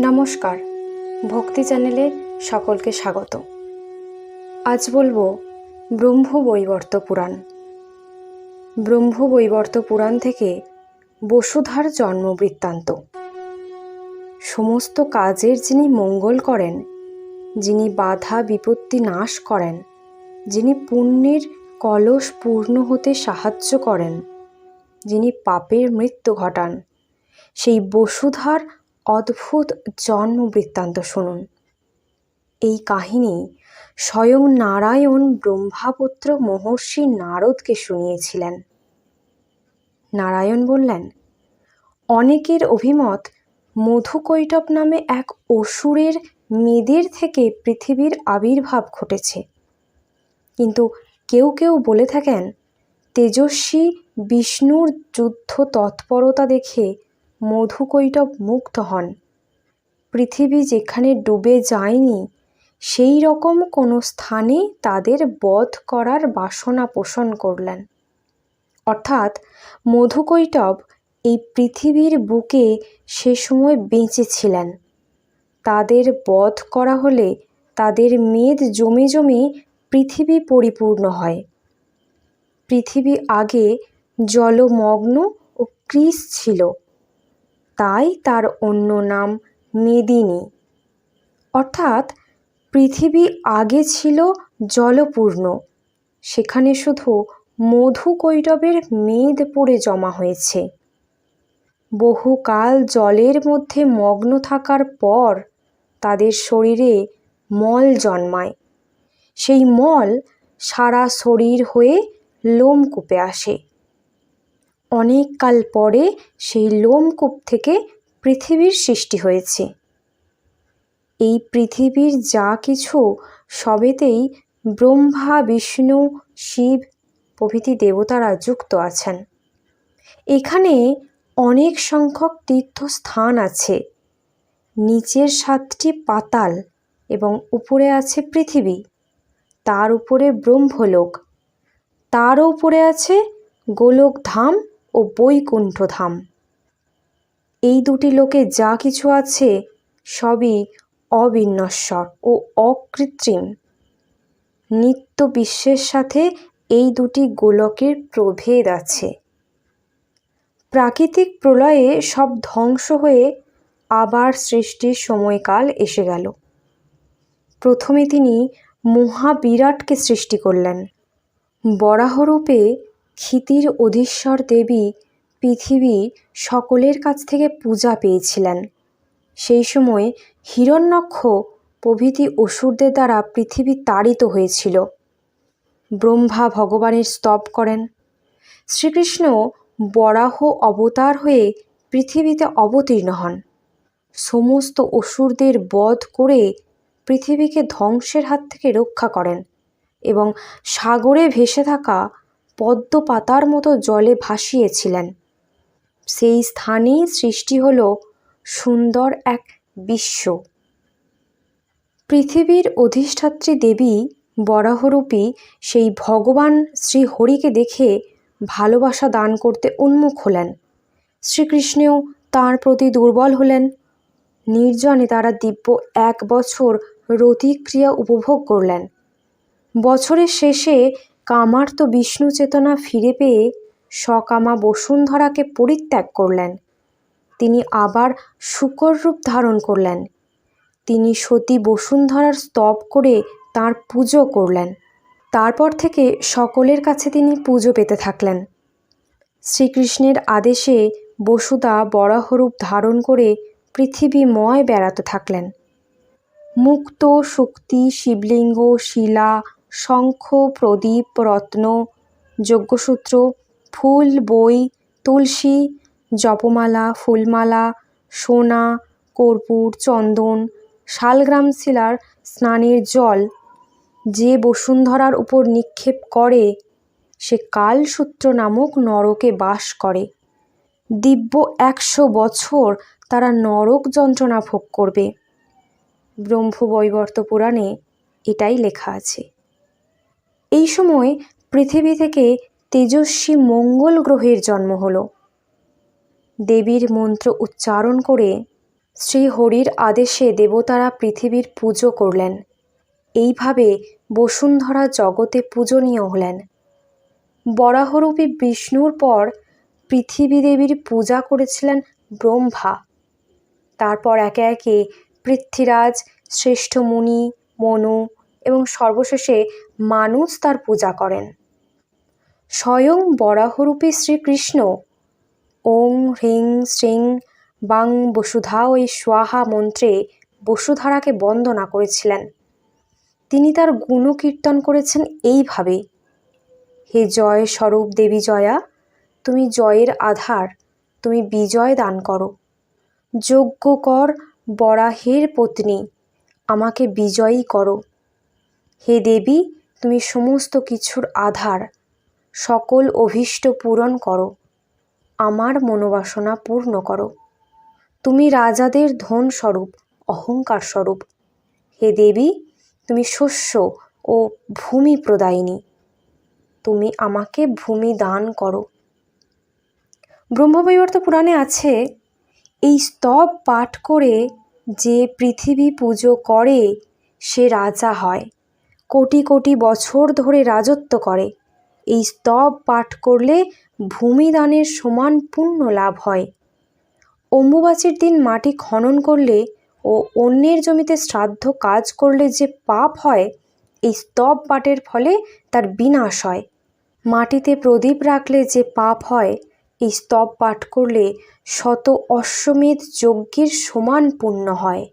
নমস্কার, ভক্তি চ্যানেলে সকলকে স্বাগত। আজ বলব ব্রহ্ম বৈবর্ত পুরাণ। ব্রহ্ম বৈবর্ত পুরাণ থেকে বসুধার জন্ম বৃত্তান্ত সমস্ত কাজের যিনি মঙ্গল করেন, যিনি বাধা বিপত্তি নাশ করেন, যিনি পুণ্যের কলস পূর্ণ হতে সাহায্য করেন, যিনি পাপের মৃত্যু ঘটান, সেই বসুধার অদ্ভুত জন্ম বৃত্তান্ত শুনুন। এই কাহিনী স্বয়ং নারায়ণ ব্রহ্মাপুত্র মহর্ষি নারদকে শুনিয়েছিলেন। নারায়ণ বললেন, অনেকের অভিমত মধুকৈটব নামে এক অসুরের মেদের থেকে পৃথিবীর আবির্ভাব ঘটেছে। কিন্তু কেউ কেউ বলে থাকেন, তেজস্বী বিষ্ণুর যুদ্ধ তৎপরতা দেখে মধুকৈটব মুগ্ধ হন। পৃথিবী যেখানে ডুবে যায়নি, সেই রকম কোনো স্থানে তাদের বধ করার বাসনা পোষণ করলেন। অর্থাৎ মধুকৈটব এই পৃথিবীর বুকে সে সময় বেঁচে ছিলেন তাদের বধ করা হলে তাদের মেদ জমে জমে পৃথিবী পরিপূর্ণ হয়। পৃথিবী আগে জলমগ্ন ও ক্রিস ছিল। তাই তার অন্য নাম মেদিনী। অর্থাৎ পৃথিবী আগে ছিল জলপূর্ণ। সেখানে শুধু মধু কৈরবের মেদ পড়ে জমা হয়েছে। বহুকাল জলের মধ্যে মগ্ন থাকার পর তাদের শরীরে মল জন্মায়। সেই মল সারা শরীর হয়ে লোম লোমকূপে আসে। অনেক কাল পরে সেই লোমকূপ থেকে পৃথিবীর সৃষ্টি হয়েছে। এই পৃথিবীর যা কিছু সবেতেই ব্রহ্মা, বিষ্ণু, শিব প্রভৃতি দেবতারা যুক্ত আছেন। এখানে অনেক সংখ্যক তীর্থস্থান আছে। নিচের সাতটি পাতাল এবং উপরে আছে পৃথিবী। তার উপরে ব্রহ্মলোক। তারও উপরে আছে গোলক ধাম ও বৈকুণ্ঠ ধাম এই দুটি লোকে যা কিছু আছে সবই অবিনশ্বর ও অকৃত্রিম। নিত্য বিশ্বের সাথে এই দুটি গোলকের প্রভেদ আছে। প্রাকৃতিক প্রলয়ে সব ধ্বংস হয়ে আবার সৃষ্টির সময়কাল এসে গেল। প্রথমে তিনি মহাবিরাটকে সৃষ্টি করলেন। বরাহরূপে ক্ষিতির অধীশ্বর দেবী পৃথিবী সকলের কাছ থেকে পূজা পেয়েছিলেন। সেই সময় হিরণ্যক্ষ প্রভৃতি অসুরদের দ্বারা পৃথিবী তাড়িত হয়েছিল। ব্রহ্মা ভগবানের স্তব করেন। শ্রীকৃষ্ণ বরাহ অবতার হয়ে পৃথিবীতে অবতীর্ণ হন। সমস্ত অসুরদের বধ করে পৃথিবীকে ধ্বংসের হাত থেকে রক্ষা করেন এবং সাগরে ভেসে থাকা পদ্ম পাতার মতো জলে ভাসিয়েছিলেন। সেই স্থানেই সৃষ্টি হল সুন্দর এক বিশ্ব। পৃথিবীর অধিষ্ঠাত্রী দেবী বরাহরূপী সেই ভগবান শ্রী হরিকে দেখে ভালোবাসা দান করতে উন্মুখ হলেন। শ্রীকৃষ্ণেও তাঁর প্রতি দুর্বল হলেন। নির্জনে তারা দিব্য এক বছর রতিক্রিয়া উপভোগ করলেন। বছরের শেষে কামার্ত বিষ্ণু চেতনা ফিরে পেয়ে সকামা বসুন্ধরাকে পরিত্যাগ করলেন। তিনি আবার শুকর রূপ ধারণ করলেন। তিনি সতী বসুন্ধরার স্তব করে তার পুজো করলেন। তারপর থেকে সকলের কাছে তিনি পুজো পেতে থাকলেন। শ্রীকৃষ্ণের আদেশে বসুদা বরাহরূপ ধারণ করে পৃথিবীময় বেড়াতে থাকলেন। মুক্ত, শক্তি, শিবলিঙ্গ, শিলা শঙ্খ, প্রদীপ, রত্ন, যজ্ঞসূত্র, ফুল, বই, তুলসী, জপমালা, ফুলমালা, সোনা, কর্পূর, চন্দন, শালগ্রাম শিলার স্নানের জল। যে বসুন্ধরার উপর নিক্ষেপ করে, সে কালসূত্র নামক নরকে বাস করে। দিব্য একশো বছর তারা নরক যন্ত্রণা ভোগ করবে। ব্রহ্মবৈবর্ত পুরাণে এটাই লেখা আছে। এই সময় পৃথিবী থেকে তেজস্বী মঙ্গল গ্রহের জন্ম হলো। দেবীর মন্ত্র উচ্চারণ করে শ্রীহরির আদেশে দেবতারা পৃথিবীর পুজো করলেন। এইভাবে বসুন্ধরা জগতে পূজনীয় হলেন। বরাহরূপী বিষ্ণুর পর পৃথিবী দেবীর পূজা করেছিলেন ব্রহ্মা। তারপর একে একে পৃথ্বীরাজ, শ্রেষ্ঠ মুনি, মনু এবং সর্বশেষে মানুষ তার পূজা করেন। স্বয়ং বরাহরূপী শ্রীকৃষ্ণ, ওং হ্রিং শ্রিং বাং বসুধা ওই স্বাহা মন্ত্রে বসুধারাকে বন্দনা করেছিলেন। তিনি তার গুণকীর্তন করেছেন এইভাবে হে জয় স্বরূপ দেবী জয়া, তুমি জয়ের আধার, তুমি বিজয় দান করো। যজ্ঞ কর বরাহের পত্নী, আমাকে বিজয়ী করো। হে দেবী, তুমি সমস্ত কিছুর আধার, সকল অভীষ্ট পূরণ করো, আমার মনোবাসনা পূর্ণ করো। তুমি রাজাদের ধন স্বরূপ অহংকার স্বরূপ হে দেবী, তুমি শস্য ও ভূমি প্রদায়িনী। তুমি আমাকে ভূমি দান করো। ব্রহ্মবৈবর্ত পুরাণে আছে, এই স্তব পাঠ করে যে পৃথিবী পুজো করে, সে রাজা হয়। কোটি কোটি বছর ধরে রাজত্ব করে। এই স্তব পাঠ করলে ভূমিদানের সমান পুণ্য লাভ হয়। অম্বুবাচীর দিন মাটি খনন করলে ও অন্যের জমিতে শ্রাদ্ধ কাজ করলে যে পাপ হয়, এই স্তব পাঠের ফলে তার বিনাশ হয়। মাটিতে প্রদীপ রাখলে যে পাপ হয়, এই স্তব পাঠ করলে শত অশ্বমেধ যজ্ঞের সমান পুণ্য হয়।